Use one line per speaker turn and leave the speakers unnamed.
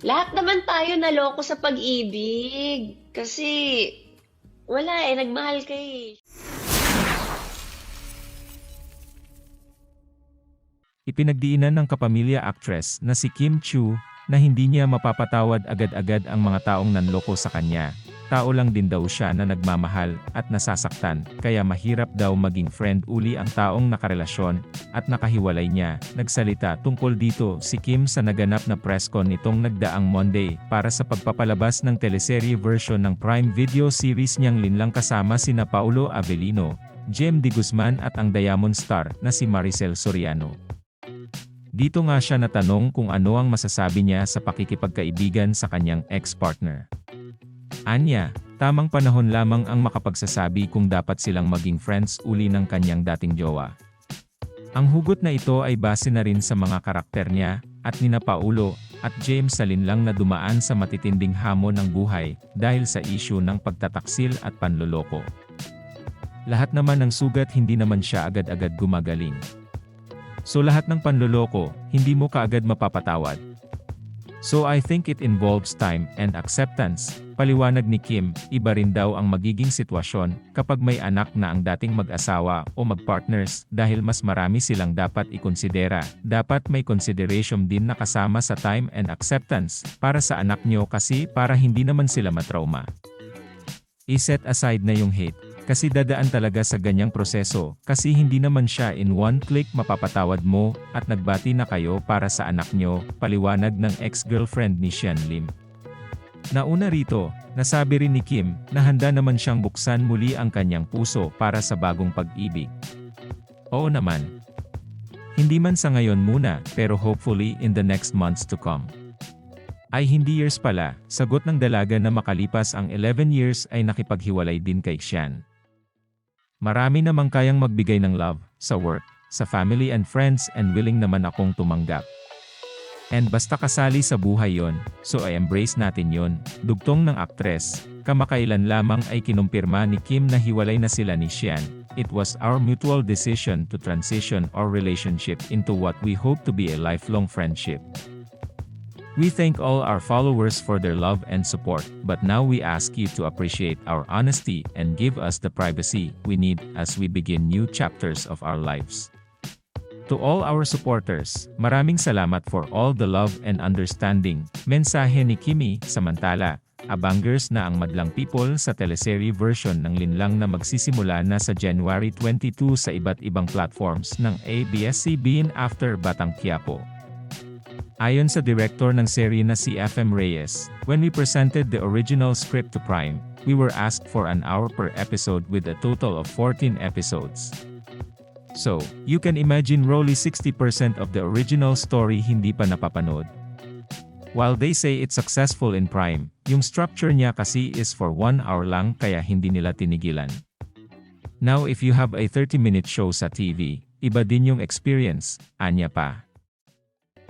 Lahat naman tayo naloko sa pag-ibig. Kasi, wala eh, nagmahal ka eh.
Ipinagdiinan ng kapamilya actress na si Kim Chu na hindi niya mapapatawad agad-agad ang mga taong nanloko sa kanya. Tao lang din daw siya na nagmamahal at nasasaktan, kaya mahirap daw maging friend uli ang taong nakarelasyon at nakahiwalay niya. Nagsalita tungkol dito si Kim sa naganap na press con nitong nagdaang Monday para sa pagpapalabas ng teleserye version ng Prime Video series niyang linlang kasama sina Paulo Avellino, Jem de Guzman at ang Diamond Star na si Maricel Soriano. Dito nga siya natanong kung ano ang masasabi niya sa pakikipagkaibigan sa kanyang ex-partner. Anya, tamang panahon lamang ang makapagsasabi kung dapat silang maging friends uli ng kanyang dating jowa. Ang hugot na ito ay base na rin sa mga karakter niya, at nina Paulo, at James Salin lang na dumaan sa matitinding hamon ng buhay, dahil sa issue ng pagtataksil at panloloko. Lahat naman ng sugat hindi naman siya agad-agad gumagaling. So lahat ng panloloko, hindi mo kaagad mapapatawad. So I think it involves time and acceptance. Paliwanag ni Kim, iba rin daw ang magiging sitwasyon kapag may anak na ang dating mag-asawa o mag-partners dahil mas marami silang dapat ikonsidera. Dapat may consideration din na kasama sa time and acceptance para sa anak nyo kasi para hindi naman sila matrauma. I-set aside na yung hate kasi dadaan talaga sa ganyang proseso, kasi hindi naman siya in one click mapapatawad mo, at nagbati na kayo para sa anak nyo, paliwanag ng ex-girlfriend ni Sean Lim. Nauna rito, nasabi rin ni Kim, na handa naman siyang buksan muli ang kanyang puso para sa bagong pag-ibig. Oo naman. Hindi man sa ngayon muna, pero hopefully in the next months to come. Ay hindi years pala, sagot ng dalaga na makalipas ang 11 years ay nakipaghiwalay din kay Sean. Marami namang kayang magbigay ng love, sa work, sa family and friends and willing naman akong tumanggap. And basta kasali sa buhay yon, so I embrace natin yon, dugtong ng aktres. Kamakailan lamang ay kinumpirma ni Kim na hiwalay na sila ni Sean. It was our mutual decision to transition our relationship into what we hope to be a lifelong friendship. We thank all our followers for their love and support, but now we ask you to appreciate our honesty and give us the privacy we need as we begin new chapters of our lives. To all our supporters, maraming salamat for all the love and understanding. Mensahe ni Kimi, samantala, abangers na ang Madlang People sa teleserye version ng Linlang na magsisimula na sa January 22 sa iba't ibang platforms ng ABS-CBN after Batang Quiapo. Ayon sa director ng serye na si FM Reyes, when we presented the original script to Prime, we were asked for an hour per episode with a total of 14 episodes. So, you can imagine roughly 60% of the original story hindi pa napapanood. While they say it's successful in Prime, yung structure niya kasi is for 1 hour lang kaya hindi nila tinigilan. Now if you have a 30-minute show sa TV, iba din yung experience, anya pa.